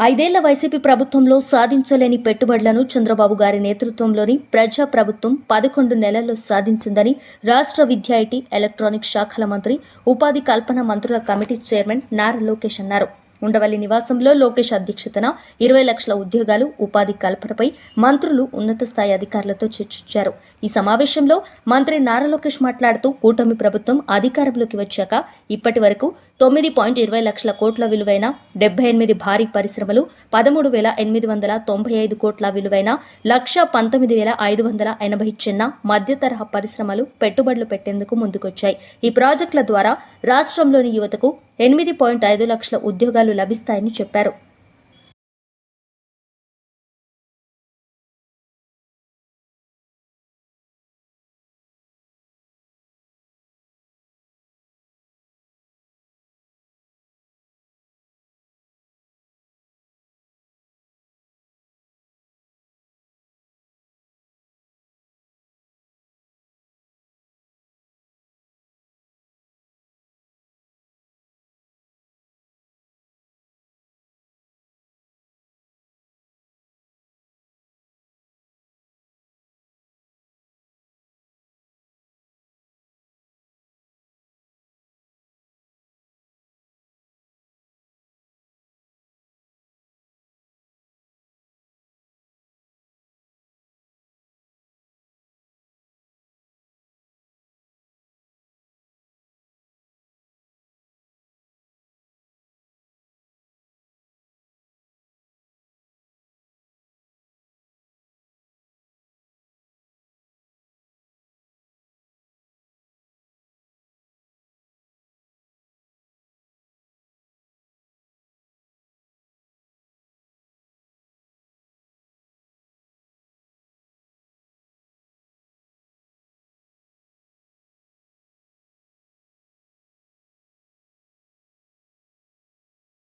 ఐదేళ్ళ వైసీపీ ప్రభుత్వంలో సాధించలేని పెట్టుబడులను చంద్రబాబు గారి నేతృత్వంలోని ప్రజా ప్రభుత్వం పదకొండు నెలల్లో సాధించిందని రాష్ట్ర విద్యా ఐటీ ఎలక్ట్రానిక్ శాఖల మంత్రి ఉపాధి కల్పన మంత్రుల కమిటీ చైర్మన్ నారా లోకేష్ అన్నారు. ఉండవల్లి నివాసంలో లోకేష్ అధ్యక్షతన ఇరవై లక్షల ఉద్యోగాలు ఉపాధి కల్పనపై మంత్రులు ఉన్నత స్థాయి అధికారులతో చర్చించారు. ఈ సమావేశంలో మంత్రి నారా లోకేష్ మాట్లాడుతూ కూటమి ప్రభుత్వం అధికారంలోకి వచ్చాక ఇప్పటి వరకు తొమ్మిది పాయింట్ ఇరవై లక్షల కోట్ల విలువైన డెబ్బై ఎనిమిది భారీ పరిశ్రమలు పదమూడు వేల ఎనిమిది వందల తొంభై ఐదు కోట్ల విలువైన లక్ష పంతొమ్మిది వేల ఐదు వందల ఎనభై చిన్న మధ్య తరహా పరిశ్రమలు పెట్టుబడులు పెట్టేందుకు ముందుకొచ్చాయి. ఈ ప్రాజెక్టుల ద్వారా రాష్ట్రంలోని యువతకు ఎనిమిది పాయింట్ ఐదు లక్షల ఉద్యోగాలు లభిస్తాయని చెప్పారు.